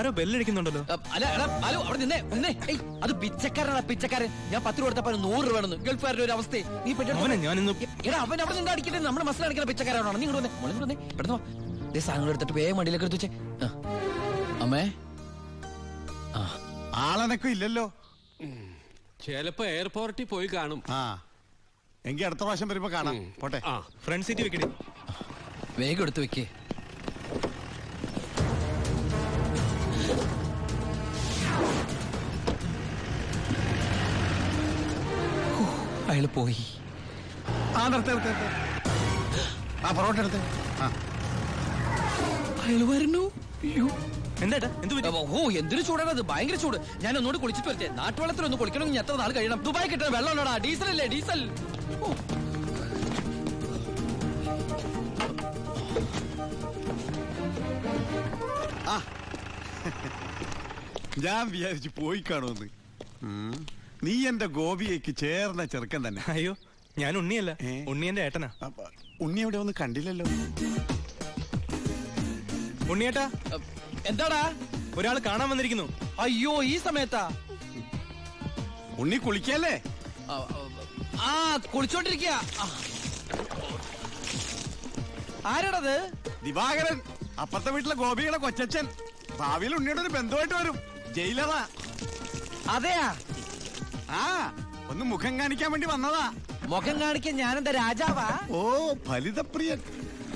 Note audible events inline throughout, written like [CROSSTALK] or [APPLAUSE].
ആരോ ബെല്ലടിക്കുന്നുണ്ടല്ലോ. അല്ല എടാ ഹലോ അവിടെ നിന്നേ നിന്നേ ഏയ് അത് പിച്ചക്കാരനാ പിച്ചക്കാരൻ. ഞാൻ പത്ത് രൂപ കൊടുത്തപ്പോ അവന് നൂറ് രൂപ വേണമെന്ന്. ഗൾഫുകാരുടെ ഒരു അവസ്ഥ നീ പെട്ടെന്ന് അവനെ ഞാനിന്ന് എടാ അവൻ അവിടെ നിന്ന് അടിക്കട്ടെ നമ്മുടെ മസ്സിൽ അടിക്കുന്ന പിച്ചക്കാരാണോ നീ ഇങ്ങോട്ട് വന്നേ മോളെ ഇങ്ങോട്ട് വന്നേ. പെട്ടെന്ന് വാ. ദേ സാധനങ്ങൾ എടുത്തിട്ട് വേഗം വണ്ടിയിലേക്ക് എടുത്ത് വെച്ചേ. ആ. അമ്മേ. ആ. ആളനക്കം ഇല്ലല്ലോ. ചിലപ്പോ എയർപോർട്ടിൽ പോയി കാണും. ആ എങ്കി അടുത്ത പ്രാവശ്യം വരുമ്പോ കാണാം. പോട്ടെ. ആ. ഫ്രണ്ട് സീറ്റ് വെക്കണേ വേഗം എടുത്ത് വെക്കേ. അയാൾ പോയി. ആ നിർത്ത്. ആ പൊറോട്ട എടുത്ത്. ആ. അയാൾ വരുന്നു. അയ്യോ. എന്താ എന്ത് പറ്റി? ഓ എന്തൊരു ചൂടാണ് അത്. ഭയങ്കര ചൂട്. ഞാൻ ഒന്നുകൂടി കുളിച്ചിട്ട് വരട്ടെ. നാട്ടുവെള്ളത്തിൽ ഒന്ന് കുളിക്കണമെങ്കിൽ എത്ര നാൾ കഴിയണം? ദുബായ് കിട്ടണം വെള്ളം ഉണ്ടോടാ? ഡീസൽ അല്ലേ ഡീസൽ. ഓ, ഞാൻ വിചാരിച്ചു പോയി കാണുമെന്ന്. ഉം. നീ എന്റെ ഗോപിയേക്ക് ചേർന്ന ചെറുക്കൻ തന്നെ. അയ്യോ ഞാൻ ഉണ്ണിയല്ല. ഏ? ഉണ്ണി എന്റെ ഏട്ടനാ. അപ്പ, ഉണ്ണി എവിടെ ഒന്ന് കണ്ടില്ലല്ലോ. ഉണ്ണിയേട്ടാ എന്താടാ? ഒരാൾ കാണാൻ വന്നിരിക്കുന്നു. അയ്യോ ഈ സമയത്താ. ഉണ്ണി കുളിക്കല്ലേ? ആ, ആ കുളിച്ചോണ്ടിരിക്കുക ആരാടത്? ദിവാകരൻ അപ്പുറത്തെ വീട്ടിലെ ഗോപിയുടെ കൊച്ചച്ഛൻ. ഭാവിയിൽ ഉണ്ണിയുടെ ഒരു ബന്ധുവായിട്ട് വരും. ജയിലറാ. അതെയാ? ആ ഒന്ന് മുഖം കാണിക്കാൻ വേണ്ടി വന്നതാ. മുഖം കാണിക്കാൻ ഞാനെന്താ രാജാവാ? ഓ ഫലിതപ്രിയൻ.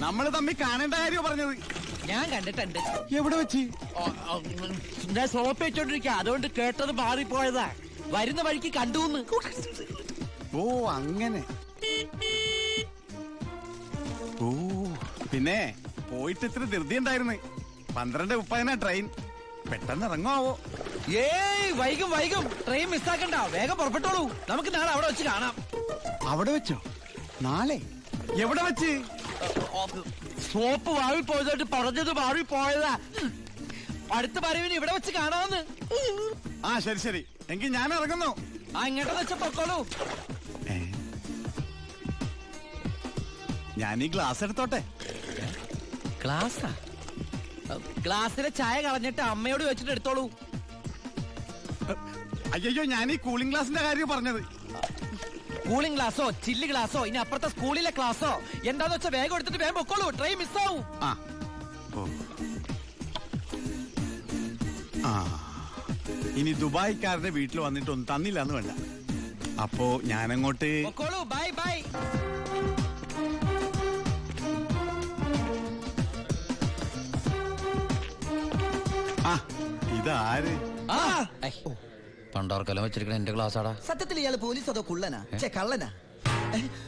നമ്മൾ തമ്മിൽ കാണേണ്ട കാര്യം പറഞ്ഞത്? ഞാൻ കണ്ടിട്ടുണ്ട്. എവിടെ വെച്ച്? ഞാൻ സോപ്പ് വെച്ചോണ്ടിരിക്ക. അതുകൊണ്ട് കേട്ടത് മാറിപ്പോയതാ. വരുന്ന വഴിക്ക് കണ്ടു ഓ അങ്ങനെ. ഓ പിന്നെ പോയിട്ട് ഇത്ര ധൃതി ഉണ്ടായിരുന്നു. പന്ത്രണ്ട് മുപ്പതിനാ ട്രെയിൻ പെട്ടെന്ന് ഇറങ്ങുമാവോ ഏയ് വൈകും വൈകും. ട്രെയിൻ മിസ്സാക്കണ്ട വേഗം പുറപ്പെട്ടോളൂ. നമുക്ക് നാളെ അവിടെ വെച്ച് കാണാം. അവിടെ വെച്ചോ? നാളെ? എവിടെ വെച്ച്? സോപ്പ് വാഴി പോയതായിട്ട് പറഞ്ഞത് വാവി പോയതാ. അടുത്ത പരവിന് ഇവിടെ വെച്ച് കാണാമെന്ന് ആ ശരി ശരി. എങ്കിൽ ഞാൻ ഇറങ്ങുന്നു. ആ ഇങ്ങോട്ട് വെച്ച പൊക്കോളൂ? ഞാൻ ഈ ഗ്ലാസ് എടുത്തോട്ടെ? ഗ്ലാസ്സാ ഗ്ലാസ്സിലെ ചായ കളഞ്ഞിട്ട് അമ്മയോട് വെച്ചിട്ട് എടുത്തോളൂ. അയ്യോ ഞാൻ ഈ കൂളിംഗ് ഗ്ലാസിന്റെ കാര്യം പറഞ്ഞത്. കൂളിംഗ് ഗ്ലാസോ ചില്ല് ഗ്ലാസോ ഇനി അപ്പുറത്തെ സ്കൂളിലെ ക്ലാസോ എന്താന്ന് വെച്ചാൽ വേഗം എടുത്തിട്ട് വേഗം പൊക്കോളൂ ട്രെയിൻ മിസ് ആവും. ആ. ഇനി ദുബായ്ക്കാരുടെ വീട്ടിൽ വന്നിട്ടൊന്നും തന്നില്ല എന്ന് വേണ്ട. അപ്പോ ഞാനങ്ങോട്ട് ബൈ ബൈ ആ ഇതാര്? ആ പണ്ടോർക്കെല്ലാം വെച്ചിരിക്കണ എന്റെ ക്ലാസ് ആടാ സത്യത്തിൽ ഇയാൾ പോലീസ് അതോ കുള്ളനാ? ചേ കള്ളനാ.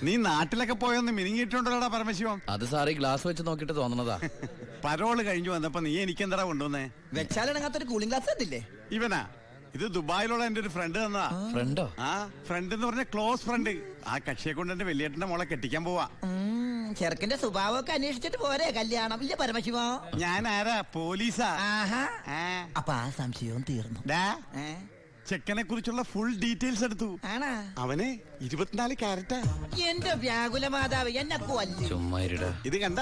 നീ നാട്ടിലൊക്കെ പോയൊന്ന് മിനിങ്ങിയിട്ടുണ്ടല്ലോടാ പരമശിവം. അത് സാറി ഗ്ലാസ് വെച്ച് നോക്കിട്ട് തോന്നണതാ. [LAUGHS] പരോൾ കഴിഞ്ഞു വന്നപ്പോ നീ എനിക്കെന്താ കൊണ്ടുവന്നേ? വെച്ചാലിണങ്ങാത്തൊരു കൂളിംഗ് ഗ്ലാസ് തന്നില്ലേ? ഇവനാ. ഇത് ദുബായിലുള്ള എന്റെ ഒരു ഫ്രണ്ട് തന്നതാ. ഫ്രണ്ടോ? ആ ഫ്രണ്ട് എന്ന് പറഞ്ഞ ക്ലോസ് ഫ്രണ്ട് ആ കക്ഷിയെ കൊണ്ട് എന്റെ വലിയേട്ടന്റെ മോളെ കെട്ടിക്കാൻ പോവാ. ചെറുക്കന്റെ സ്വഭാവമൊക്കെ അന്വേഷിച്ചിട്ട് പോരെ കല്യാണം. ഇല്ല പരമശിവ? ഞാൻ ആരാ പോലീസാ. ആഹാ. അപ്പൊ ആ സംശയവും തീർന്നു. ഏ? ചെക്കനെ കുറിച്ചുള്ള ഫുൾ ഡീറ്റെയിൽസ് എടുത്തു. ആണാ? അവന് ഇരുപത്തിനാല് ക്യാരറ്റാ. എന്റെ വ്യാകുല മാതാവ് എന്നെ കൊല്ലും. ചുമ്മാ ഇരുടാ. ഇത് കണ്ട?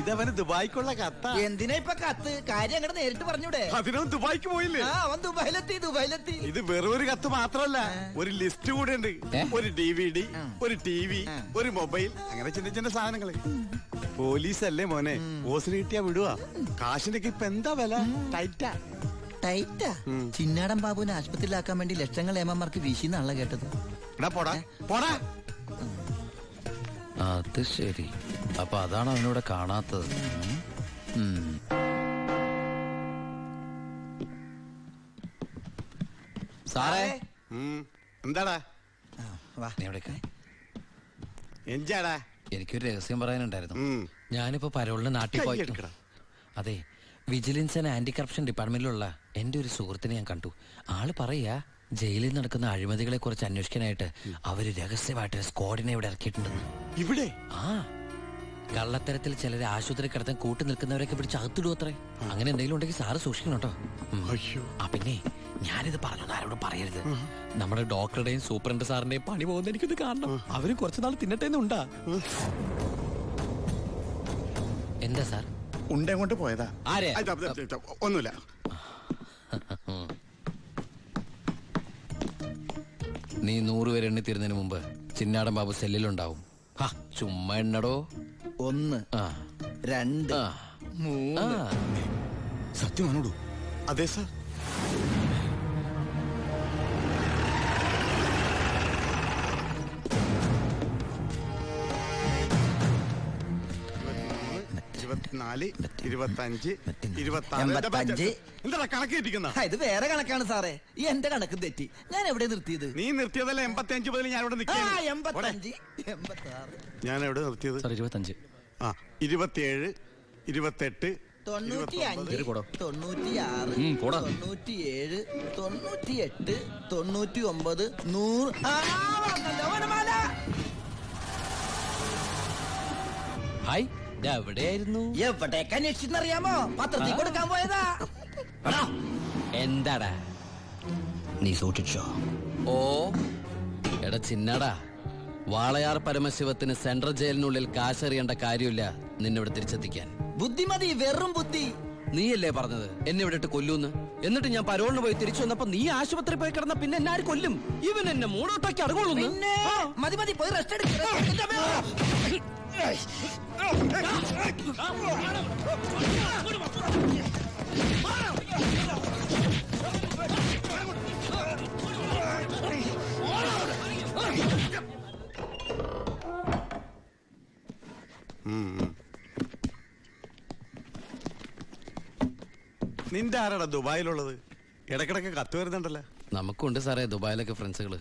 ഇതവന് ദുബായിക്കുള്ള കത്ത. എന്തിനാ ഇപ്പൊ കത്ത്? കാര്യം അങ്ങോട്ട് നേരിട്ട് പറഞ്ഞൂടെ. അതിനും ദുബായിക്ക് പോയില്ലേ? ആ അവൻ ദുബായിലെത്തി ദുബായിലെത്തി. ഇത് വെറും ഒരു കത്ത് മാത്രമല്ല ഒരു ലിസ്റ്റ് കൂടെ ഉണ്ട് ഒരു ഡി വി ഡി ഒരു ടി വി ഒരു മൊബൈൽ അങ്ങനെ ചിന്ന ചിന്ന സാധനങ്ങൾ. പോലീസ് അല്ലേ മോനെ ഓസിന് കിട്ടിയാ വിടുവാ. കാശിനൊക്കെ ഇപ്പൊ എന്താ വില? ടൈറ്റാ ടൈറ്റാ. ചിന്നാടൻ ബാബുവിനെ ആശുപത്രിയിലാക്കാൻ വേണ്ടി ലക്ഷങ്ങൾ ഏമാർക്ക് വീശിന്നാണല്ലോ കേട്ടത്. എടാ പോടാ പോടാ. അത് ശരി. അപ്പൊ അതാണ് അവനോട് കാണാത്തത്. സാറേ. എന്താടാ? എനിക്കൊരു രഹസ്യം പറയാനുണ്ടായിരുന്നു. ഞാനിപ്പോ പരോളിന് നാട്ടിൽ പോയി അതെ വിജിലൻസ് ആൻഡ് ആന്റി കറപ്ഷൻ ഡിപ്പാർട്ട്മെന്റിലുള്ള എന്റെ ഒരു സുഹൃത്തിനെ ഞാൻ കണ്ടു. ആൾ പറയാ ജയിലിൽ നടക്കുന്ന അഴിമതികളെ കുറിച്ച് അന്വേഷിക്കാനായിട്ട് അവർ രഹസ്യമായിട്ട് സ്ക്വാഡിനെ ഇവിടെ ഇറക്കിയിട്ടുണ്ടെന്ന്. ഇവിടെ? ആ. കള്ളത്തരത്തിൽ ചിലരെ ആശുപത്രി കിടത്താൻ കൂട്ടി നിൽക്കുന്നവരൊക്കെ പിടിച്ച് അകത്തിടും അത്രേ? അങ്ങനെ എന്തെങ്കിലും ഉണ്ടെങ്കിൽ സാറ് സൂക്ഷിക്കണം കേട്ടോ. ഉം. ആ പിന്നെ ഞാനിത് പറഞ്ഞു ആരോടും പറയരുത്. നമ്മുടെ ഡോക്ടറുടെയും സൂപ്രണ്ട് സാറിന്റെയും പണി പോകുന്ന എനിക്കിത് കാണണം. അവർ കുറച്ചു നാൾ തിന്നട്ടെ എന്നുണ്ടാ. എന്താ സാർ? ഉണ്ട കൊണ്ട് പോയതാ. ആരെ? ഒന്നുമില്ല. നീ നൂറ് പേര് എണ്ണി തീരുന്നതിന് മുമ്പ് ചിന്നാടൻ ബാബു സെല്ലിലുണ്ടാവും. ഹാ, ചുമ്മാ എണ്ണടോ. ഒന്ന് ആ. രണ്ട് ആ. മൂന്ന്. ആ. സത്യമാണോടു? അതെ സാർ. ഇരുപത്തിനാല് ഇരുപത്തഞ്ച് ഇരുപത്തി. എന്താ കണക്ക് കിട്ടിക്കുന്ന? ആ, ഇത് വേറെ കണക്കാണ് സാറേ. ഈ എന്റെ കണക്ക് തെറ്റി. ഞാൻ എവിടെ നിർത്തിയത്? നീ നിർത്തിയതല്ല എൺപത്തി അഞ്ച് മുതൽ ഞാൻ ഇവിടെ ഞാൻ എവിടെ നിർത്തിയത്? സാർ ഇരുപത്തഞ്ച്. ആ ഇരുപത്തിയേഴ് ഇരുപത്തെട്ട് തൊണ്ണൂറ്റി അഞ്ച്. തൊണ്ണൂറ്റി ആറ്. തൊണ്ണൂറ്റി ഏഴ് തൊണ്ണൂറ്റി എട്ട് തൊണ്ണൂറ്റി ഒമ്പത് നൂറ്. ആ, വന്നല്ലോ, വനമാല. ഹായ്. ഇത് എവിടെയായിരുന്നു? എവിടേക്ക് അന്വേഷിച്ചെന്നറിയാമോ? പത്രത്തിൽ കൊടുക്കാൻ പോയതാ. എന്താടാ? നീ സൂക്ഷിച്ചോ. ഓ. എടാ ചിന്നടാ. വാളയാർ പരമശിവത്തിന് സെൻട്രൽ ജയിലിനുള്ളിൽ കാശറിയേണ്ട കാര്യമില്ല നിന്നിവിടെ തിരിച്ചെത്തിക്കാൻ. ബുദ്ധിമതി വെറും ബുദ്ധി. നീയല്ലേ പറഞ്ഞത്? എന്നെ ഇവിടെ ഇട്ട് കൊല്ലൂന്ന്. എന്നിട്ട് ഞാൻ പരോളിന് പോയി തിരിച്ചു വന്നപ്പോ നീ ആശുപത്രി പോയി കിടന്ന പിന്നെ എന്നെ ആര് കൊല്ലും? ഇവൻ എന്നെ മൂടോട്ടാക്കി അടങ്ങുള്ളൂ മതി മതി പോയി റെസ്റ്റ് എടുക്കുക നിന്റെ ആരാടാ ദുബായിലുള്ളത്? ഇടക്കിടക്ക് കത്ത് വരുന്നുണ്ടല്ലോ. നമുക്കുണ്ട് സാറേ ദുബായിലൊക്കെ ഫ്രണ്ട്സുകൾ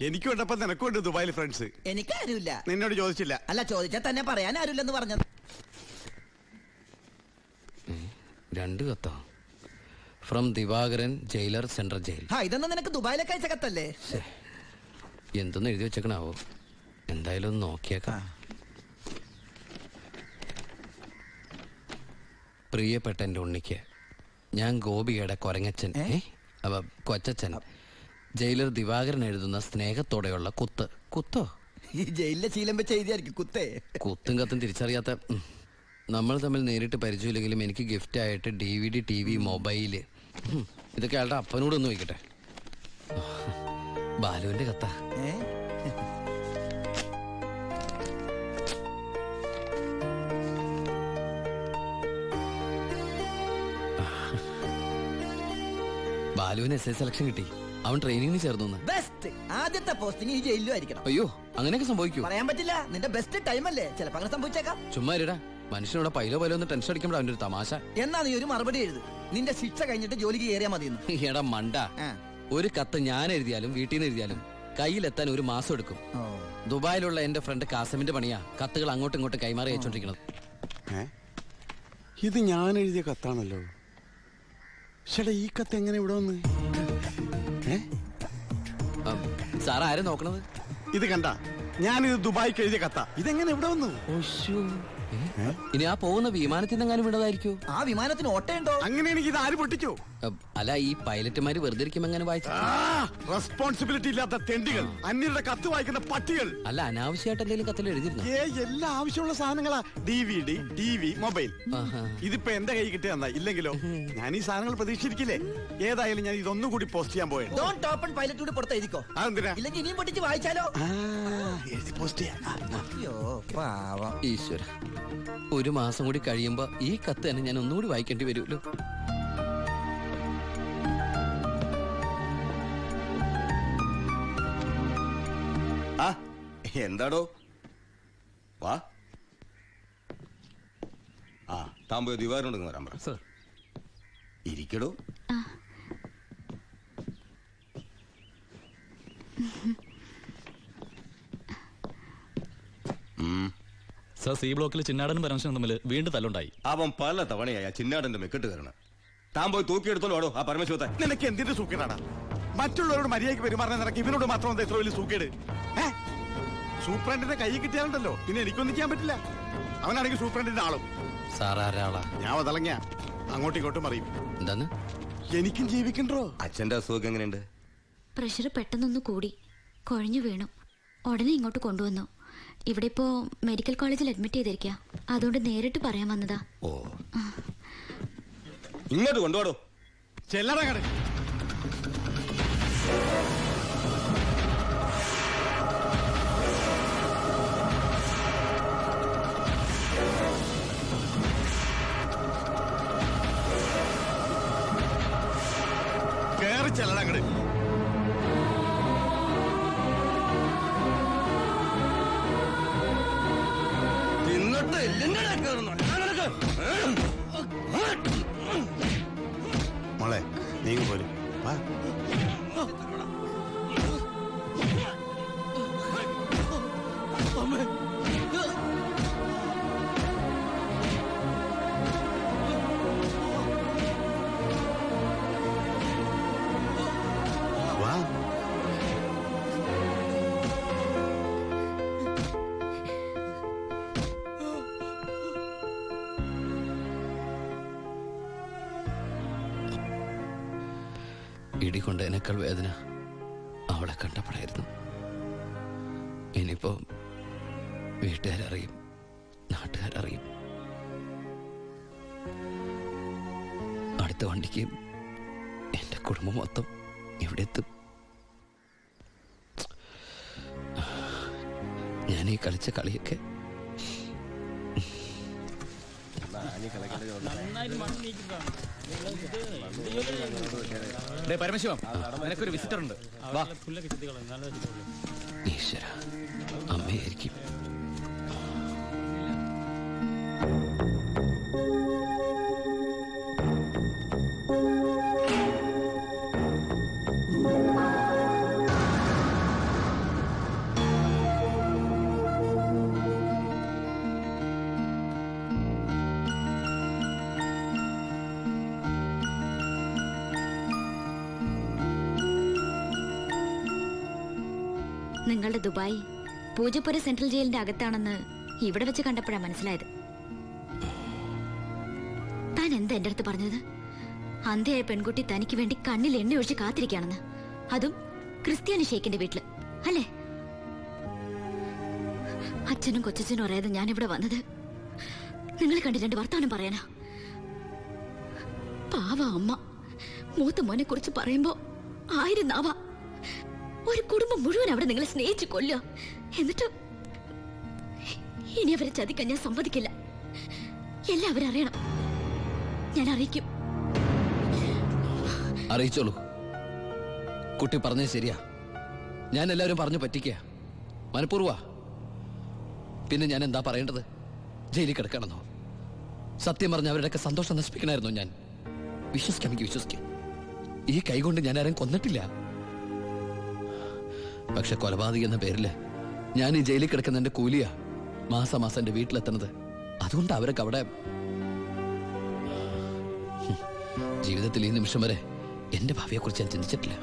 എനിക്കും ഉണ്ടപ്പോ നിനക്കും ഉണ്ട് ദുബായിൽ ഫ്രണ്ട്സ് എനിക്കാരുമില്ല. നിന്നോട് ചോദിച്ചില്ല. അല്ല ചോദിച്ചാൽ തന്നെ പറയാൻ ആരുമില്ലെന്ന് പറഞ്ഞത് രണ്ട് കത്തോ? From Divakaran jailer central jail. ആ ഇതൊന്നും നിനക്ക് ദുബായിലൊക്കെ അയച്ച കത്തല്ലേ? എന്തൊന്ന് എഴുതി വെച്ചേക്കണാവോ? എന്തായാലും ഒന്ന് നോക്കിയേക്കാം. പ്രിയപ്പെട്ട എന്റെ ഉണ്ണിക്ക് ഞാൻ ഗോപിയുടെ കൊരങ്ങച്ചൻ. ഏ? ഏ? അവ കൊച്ചച്ചൻ ജയിലർ ദിവാകരൻ എഴുതുന്ന സ്നേഹത്തോടെയുള്ള കുത്ത്. കുത്തോ? ഈ ജയിലിലെ ശീലം വെച്ച് എഴുതിയായിരിക്കും കുത്തേ. കുത്തും കത്തും തിരിച്ചറിയാത്ത ഉം. നമ്മൾ തമ്മിൽ നേരിട്ട് പരിചയമില്ലെങ്കിലും എനിക്ക് ഗിഫ്റ്റ് ആയിട്ട് D V D T V mobile ഉം. ഇതൊക്കെ അയാളുടെ അപ്പനോടൊന്ന് വയ്ക്കട്ടെ ബാലുവിന്റെ കത്താ. ഏ? ബാലുവിന് എസ് ഐ സെലക്ഷൻ കിട്ടി. അവൻ ട്രെയിനിങ്ങിന് ചേർന്നു ബെസ്റ്റ് ആദ്യത്തെ പോസ്റ്റിംഗ് ഈ ജയിലിലും ആയിരിക്കണം. അയ്യോ അങ്ങനെയൊക്കെ സംഭവിക്കൂ. പറയാൻ പറ്റില്ല. നിന്റെ ബെസ്റ്റ് ടൈം അല്ലേ? ചിലപ്പോ അങ്ങനെ സംഭവിച്ചേക്കാം. ചുമ്മാ മനുഷ്യനോട് പൈലോ പൈലോ ഒന്ന് ടെൻഷൻ അടിക്കുമ്പോൾ അവന്റെ ഒരു തമാശ. എന്നാ നീ ഒരു മറുപടി എഴുത്. നിന്റെ ശിക്ഷ കഴിഞ്ഞിട്ട് ജോലിക്ക് കയറിയാ മതി [LAUGHS] എടാ മണ്ട. ഒരു കത്ത് ഞാൻ എഴുതിയാലും വീട്ടിൽ നിന്ന് എഴുതിയാലും കയ്യിലെത്താൻ ഒരു മാസം എടുക്കും. ദുബായിലുള്ള എന്റെ ഫ്രണ്ട് കാസമിന്റെ പണിയാ കത്തുകൾ അങ്ങോട്ടും ഇങ്ങോട്ടും കൈമാറി അയച്ചോണ്ടിരിക്കുന്നത് ഇത് ഞാൻ എഴുതിയ കത്താണല്ലോ. ചേട്ടാ ഈ കത്ത് എങ്ങനെ ഇവിടെ വന്ന്? സാർ ആരെ നോക്കണത്? ഇത് കണ്ട. ഞാനിത് ദുബായിക്ക് എഴുതിയ കത്ത. ഇതെങ്ങനെ ഇവിടെ വന്നു? ഇനി ആ പോകുന്ന വിമാനത്തിൽ നിന്നെങ്ങാനും വിടതായിരിക്കോ ആ വിമാനത്തിന് ഓട്ടയുണ്ടോ? എനിക്ക് ഇത് ആര് പൊട്ടിച്ചു? അല്ല ഈ പൈലറ്റുമാര് വെറുതെ ഇരിക്കുമ്പോ എങ്ങനെ വായിച്ചു? റെസ്പോൺസിബിലിറ്റി ഇല്ലാത്ത തെണ്ടികൾ അന്യരുടെ കത്ത് വായിക്കുന്ന പട്ടികൾ. അല്ല അനാവശ്യമായിട്ട് എന്തെങ്കിലും കത്തിൽ എഴുതിയിരുന്നു? ഏ എല്ലാ ആവശ്യമുള്ള സാധനങ്ങളാ. D V D T V mobile. ഇതിപ്പോ എന്റെ കൈ കിട്ടിയ നന്നായി. ഇല്ലെങ്കിലോ ഞാൻ ഈ സാധനങ്ങൾ പ്രതീക്ഷിച്ചിരിക്കില്ലേ? ഏതായാലും ഞാൻ ഇതൊന്നും കൂടി പോസ്റ്റ് ചെയ്യാൻ പോയത് ഡോൺ ടോപ്പൺ പൈലറ്റ് കൂടി പുറത്തെഴുതിക്കോ അതെന്തിനാ? ഇല്ലെങ്കിൽ ഇനിയും പൊട്ടിച്ച് വായിച്ചാലോ? എഴുതി പോസ്റ്റ് ചെയ്യാം. ഈശ്വര. ഒരു മാസം കൂടി കഴിയുമ്പോ ഈ കത്ത് തന്നെ ഞാൻ ഒന്നുകൂടി വായിക്കേണ്ടി വരുമല്ലോ. ആ എന്താടോ? വാ. ആ താൻ പോയി ദിവാറിനോട് വരാൻ പറ. ഇരിക്കടോ. സർ സി ബ്ലോക്കിൽ ചിന്നാടനും പരമശിവനും തമ്മിൽ വീണ്ടും തല്ലുണ്ടായി. അവൻ പല തവണയായി ആ ചിന്നാടന്റെ മെക്കെട്ട് കയറണം. താൻ പോയി തൂക്കിയെടുത്തോളൂ ആ പരമശിവത്തെ നിനക്ക് എന്തിന്റെ സൂക്കേടാണ്? മറ്റുള്ളവരോട് മര്യാദയ്ക്ക് പെരുമാറുന്ന നിനക്ക് ഇവനോട് മാത്രം എന്താ ഇത്ര വലിയ സൂക്കേട്? സൂപ്രണ്ടിന്റെ കൈ കിട്ടിയാലുണ്ടല്ലോ. പിന്നെ എനിക്കൊന്നും ചെയ്യാൻ പറ്റില്ല. അവനാണെങ്കിൽ സൂപ്രണ്ടിന്റെ ആളും. സാർ ആരാളാ ഞാൻ വതളങ്ങിയ അങ്ങോട്ടും ഇങ്ങോട്ടും അറിയും എന്താന്ന്? എനിക്കും ജീവിക്കണ്ടോ? അച്ഛന്റെ അസുഖം എങ്ങനെയുണ്ട്? പ്രഷർ പെട്ടെന്നൊന്ന് കൂടി. കുഴഞ്ഞു വീണു. ഉടനെ ഇങ്ങോട്ട് കൊണ്ടുവന്നു. ഇവിടെ ഇപ്പോ മെഡിക്കൽ കോളേജിൽ അഡ്മിറ്റ് ചെയ്തിരിക്കുക അതുകൊണ്ട് നേരിട്ട് പറയാൻ വന്നതാ. ഓ. ഇങ്ങോട്ട് കൊണ്ടുപോടോ. ചെല്ലറ കട. കേറി ചെല്ലട ഇടികൊണ്ടതിനേക്കാൾ വേദന അവളെ കണ്ടപ്പോഴായിരുന്നു. ഇനിയിപ്പോ വീട്ടുകാരറിയും നാട്ടുകാരറിയും. അടുത്ത വണ്ടിക്ക് എന്റെ കുടുംബം മൊത്തം ഇവിടെ എത്തും ഞാൻ ഈ കളിച്ച കളിയൊക്കെ പരമശിവം നിനക്കൊരു വിസിറ്റർ ഉണ്ട് വാ. ഈശ്വര അമ്മയായിരിക്കും. നിങ്ങളുടെ ദുബായ് പൂജപ്പുര സെൻട്രൽ ജയിലിന്റെ അകത്താണെന്ന് ഇവിടെ വെച്ച് കണ്ടപ്പോഴാണ് മനസ്സിലായത്. താൻ എന്താ എന്റെ അടുത്ത് പറഞ്ഞത്? അന്ധയായ പെൺകുട്ടി തനിക്ക് വേണ്ടി കണ്ണിൽ എണ്ണ ഒഴിച്ച് കാത്തിരിക്കുകയാണെന്ന്. അതും ക്രിസ്ത്യാനി ഷേഖിന്റെ വീട്ടിൽ അല്ലേ? അച്ഛനും കൊച്ചച്ഛനും അറിയാതെ ഞാൻ ഇവിടെ വന്നത്. നിങ്ങൾ കണ്ട് രണ്ട് വർത്തമാനം പറയാനാ. പാവ അമ്മ മൂത്ത മോനെ കുറിച്ച് പറയുമ്പോ ആയിരുന്നാവാ. നാവാ ഒരു കുടുംബം മുഴുവൻ അവിടെ നിങ്ങളെ സ്നേഹിച്ചു കൊല്ലുക. എന്നിട്ട്? ഇനി അവരെ ചതിക്കാൻ ഞാൻ സമ്മതിക്കില്ല. എല്ലാവരും അറിയണം. ഞാൻ അറിയിക്കും. അറിയിച്ചോളൂ. കുട്ടി പറഞ്ഞത് ശരിയാ. ഞാൻ എല്ലാവരും പറഞ്ഞു പറ്റിക്കുക മനഃപൂർവ പിന്നെ ഞാൻ എന്താ പറയേണ്ടത്? ജയിലിൽ കിടക്കണമെന്നോ? സത്യം പറഞ്ഞ അവരുടെയൊക്കെ സന്തോഷം നശിപ്പിക്കണമായിരുന്നു ഞാൻ? വിശ്വസിക്കാം എനിക്ക് വിശ്വസിക്കാം. ഈ കൈകൊണ്ട് ഞാൻ ആരും കൊന്നിട്ടില്ല. പക്ഷെ കൊലപാതകി എന്ന പേരിൽ ഞാൻ ഈ ജയിലിൽ കിടക്കുന്ന എന്റെ കൂലിയാ മാസമാസം മാസം എന്റെ വീട്ടിലെത്തണത് അതുകൊണ്ട് അവരൊക്കെ അവിടെ ജീവിതത്തിൽ ഈ നിമിഷം വരെ എന്റെ ഭാവിയെ കുറിച്ച് ഞാൻ ചിന്തിച്ചിട്ടില്ല.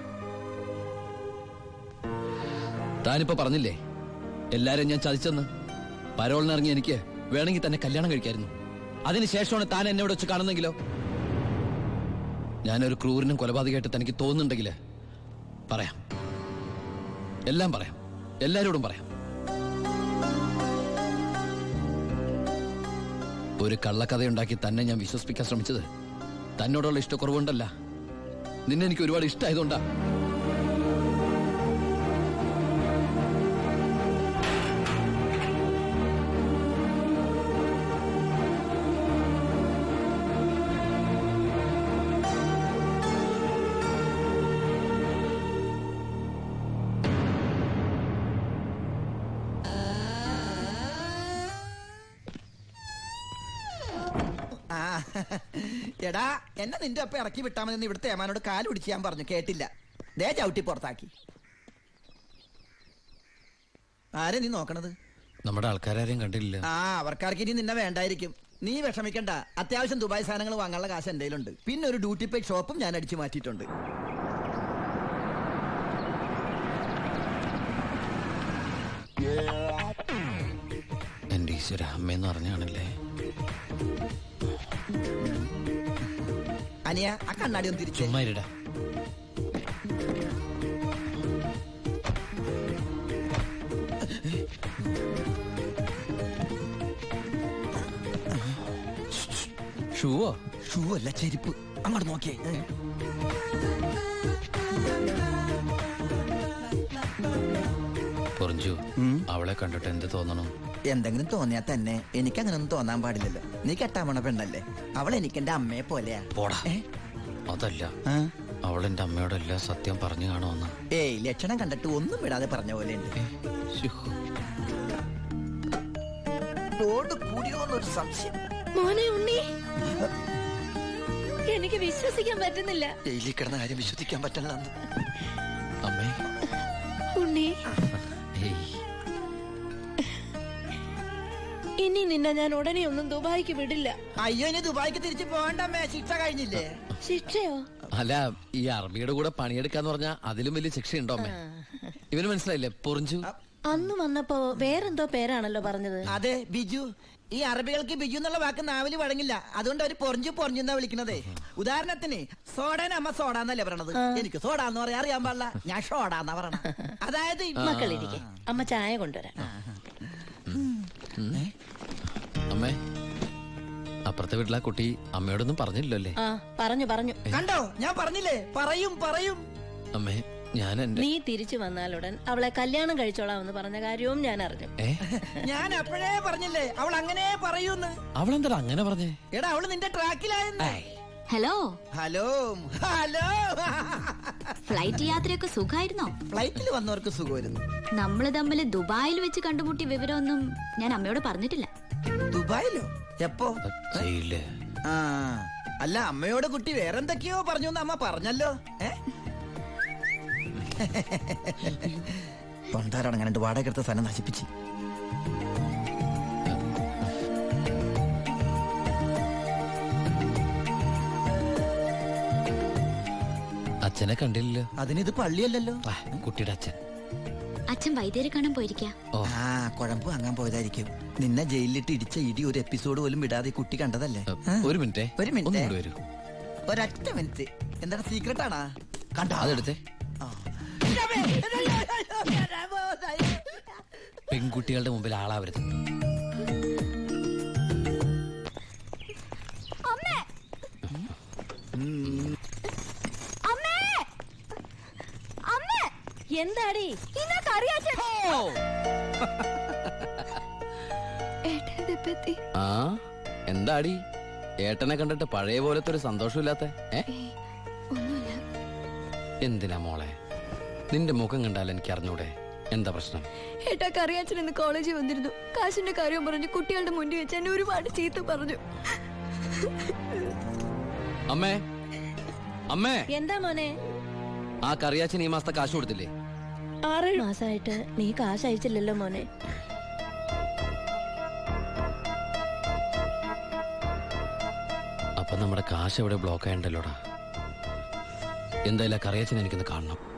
താനിപ്പോ പറഞ്ഞില്ലേ എല്ലാരും ഞാൻ ചതിച്ചെന്ന്? പരോളിനിറങ്ങി എനിക്ക് വേണമെങ്കിൽ തന്നെ കല്യാണം കഴിക്കായിരുന്നു. അതിനുശേഷമാണ് താൻ എന്നെ ഇവിടെ വെച്ച് കാണുന്നെങ്കിലോ? ഞാനൊരു ക്രൂരനും കൊലപാതകമായിട്ട് തനിക്ക് തോന്നുന്നുണ്ടെങ്കിൽ പറയാം. എല്ലാം പറയാം. എല്ലാരോടും പറയാം. ഒരു കള്ളക്കഥയുണ്ടാക്കി തന്നെ ഞാൻ വിശ്വസിപ്പിക്കാൻ ശ്രമിച്ചത്. തന്നോടുള്ള ഇഷ്ടക്കുറവുണ്ടല്ല. നിന്നെനിക്ക് ഒരുപാട് ഇഷ്ടമായതുകൊണ്ടാ എടാ എന്നെ നിന്റെ ഒപ്പം ഇറക്കി വിട്ടാ മതി ഇവിടുത്തെ ഏമാനോട് കാൽ പിടിച്ച് ഞാൻ പറഞ്ഞു. കേട്ടില്ല. ദേ ചവിട്ടി പുറത്താക്കി. ആരെ നീ നോക്കണത്? നമ്മുടെ ആൾക്കാരും കണ്ടില്ല ആ അവർക്കാർക്ക് ഇനി നിന്നെ വേണ്ടായിരിക്കും. നീ വിഷമിക്കണ്ട. അത്യാവശ്യം ദുബായ് സാധനങ്ങൾ വാങ്ങാനുള്ള കാശ് എന്തെങ്കിലും ഉണ്ട് പിന്നെ ഒരു ഡ്യൂട്ടി പേ ഷോപ്പും ഞാൻ അടിച്ചു മാറ്റിയിട്ടുണ്ട്. എന്റെ ഈശ്വര അമ്മയെന്ന് പറഞ്ഞാണല്ലേ? അനിയ ആ കണ്ണാടി ഒന്ന് തിരിച്ചു. ചുമ്മാ ഇരിടാ. ഷൂവോ? ഷൂ അല്ല ചെരുപ്പ്. അങ്ങോട്ട് നോക്കിയേ. പൊറിഞ്ചു അവളെ കണ്ടിട്ട് എന്ത് തോന്നണം? എന്തെങ്കിലും തോന്നിയാ തന്നെ. എനിക്ക് അങ്ങനൊന്നും തോന്നാൻ പാടില്ലല്ലോ. നീ കെട്ടാമണ പെണ്ണല്ലേ? അവൾ എനിക്ക് എന്റെ അമ്മയെ പോലെയാ. പോടാ. അതല്ല. ആ? അവൾ എന്റെ അമ്മയോടെല്ലാം സത്യം പറഞ്ഞു കാണുമെന്ന്. ഏയ് ലക്ഷണം കണ്ടിട്ട് ഒന്നും വിടാതെ പറഞ്ഞ പോലെ ഉണ്ട് കൂടിയോന്നൊരു സംശയം. മോനെ ഉണ്ണി. എനിക്ക് വിശ്വസിക്കാൻ പറ്റുന്നില്ല. ജയിലിൽ കിടന്ന കാര്യം വിശ്വസിക്കാൻ പറ്റില്ല അമ്മേ. ഉണ്ണി. ഇനി നിന്നെ ഞാൻ ഉടനെ ഒന്നും ദുബായിക്ക് വിടില്ല. അയ്യോ ഇനി ദുബായിക്ക് തിരിച്ചു പോകണ്ടമ്മേ ശിക്ഷ കഴിഞ്ഞില്ലേ? ശിക്ഷയോ? അല്ല ഈ അറബിയുടെ കൂടെ പണിയെടുക്കാന്ന് പറഞ്ഞാ അതിലും വലിയ ശിക്ഷയുണ്ടോ അമ്മേ? ഇവന് മനസ്സിലായില്ലേ? പൊറിഞ്ചു. അന്ന് വന്നപ്പോ വേറെന്തോ പേരാണല്ലോ പറഞ്ഞത്. അതെ ബിജു. ഈ അറബികൾക്ക് ബിജു എന്നുള്ള വാക്ക് നാവിൽ വഴങ്ങില്ല. അതുകൊണ്ട് അവർ പൊറഞ്ഞു പൊറഞ്ഞു എന്നാ വിളിക്കണതേ. ഉദാഹരണത്തിന് സോഡന അമ്മ സോഡ എന്നല്ലേ പറയണത് എനിക്ക് സോഡാന്ന് പറയാൻ അറിയാൻ പാടില്ല. ഞാൻ ഷോഡ എന്നാ പറയണ [LAUGHS] അതായത് മക്കളിരിക്കെ. അമ്മ ചായ കൊണ്ടുവരാം. അപ്പുറത്തെ വീട്ടിലെ കുട്ടി അമ്മയോടൊന്നും പറഞ്ഞില്ലല്ലോ? അല്ലേ ആ പറഞ്ഞു പറഞ്ഞു. കണ്ടോ? ഞാൻ പറഞ്ഞില്ലേ? പറയും പറയും. അമ്മേ ഞാൻ എന്റെ നീ തിരിച്ചു വന്നാലുടൻ അവളെ കല്യാണം കഴിച്ചോളാമെന്ന് പറഞ്ഞ കാര്യവും ഞാൻ അറിഞ്ഞു. ഏ? ഞാൻ അപ്പോഴേ പറഞ്ഞില്ലേ? അവൾ അങ്ങനെ പറയൂന്ന് അവളെന്താ അങ്ങനെ പറഞ്ഞേ? എടാ അവൾ നിന്റെ ട്രാക്കിലായെന്ന്. ഹലോ? Hello hello. ഫ്ലൈറ്റ് യാത്രയൊക്കെ സുഖമായിരുന്നോ ഫ്ലൈറ്റിൽ വന്നവർക്ക് സുഖമായിരുന്നു. നമ്മൾ തമ്മിൽ ദുബായിൽ വെച്ച് കണ്ടുമുട്ടിയ വിവരമൊന്നും ഞാൻ അമ്മയോട് പറഞ്ഞിട്ടില്ല. ദുബായിലോ? എപ്പോ? ചെയ്യില്ലേ ആ. അല്ല അമ്മയോട് കുട്ടി വേറെന്തൊക്കെയോ പറഞ്ഞു അമ്മ പറഞ്ഞല്ലോ. അങ്ങനെ വാടക എടുത്ത സ്ഥലം നശിപ്പിച്ച്. അച്ഛനെ കണ്ടില്ലല്ലോ. അതിനിത് പള്ളിയല്ലല്ലോ. കുട്ടിയുടെ അച്ഛൻ. അച്ഛൻ വൈദ്യരെ കാണാൻ പോയിരിക്കാ. ഓ. ആ കുഴമ്പ് വാങ്ങാൻ പോയതായിരിക്കും. നിന്നെ ജയിലിലിട്ട് ഇടിച്ച ഇടി ഒരു എപ്പിസോഡ് പോലും വിടാതെ ഈ കുട്ടി കണ്ടതല്ലേ? ഒരു മിനിറ്റ്. ഒരു മിനിറ്റ്. ഒന്നും കൂടി വരൂ. ഒരൊറ്റ മിനിറ്റ്. എന്താണ് സീക്രട്ട് ആണാ? കണ്ടോ? അതെടുത്തേ. ആ. പെൺകുട്ടികളുടെ മുമ്പിൽ ആളാവരുത്. എന്താടി? [LAUGHS] ആ എന്താടി? ഏട്ടനെ കണ്ടിട്ട് പഴയ പോലത്തെ ഒരു സന്തോഷമില്ലാത്ത എന്തിനാ മോളെ? നിന്റെ മുഖം കണ്ടാൽ എനിക്ക് അറിഞ്ഞൂടെ എന്താ പ്രശ്നം? ഏട്ടാ കറിയാച്ചൻ ഇന്ന് കോളേജിൽ വന്നിരുന്നു. കാശിന്റെ കാര്യം പറഞ്ഞു കുട്ടികളുടെ മുന്നിൽ വെച്ച് എന്നെ ഒരുപാട് ചീത്ത പറഞ്ഞു. അമ്മേ അമ്മേ. എന്താ മോനെ? ആ കറിയാച്ചൻ ഈ മാസത്തെ കാശ് കൊടുത്തില്ലേ? ആറേഴ് മാസമായിട്ട് നീ കാശ് അയച്ചില്ലല്ലോ മോനെ. അപ്പൊ നമ്മുടെ കാശ് ഇവിടെ ബ്ലോക്ക് ആയണ്ടല്ലോടാ? എന്തായാലും ആ കറിയാച്ചൻ എനിക്കൊന്ന് കാണണം.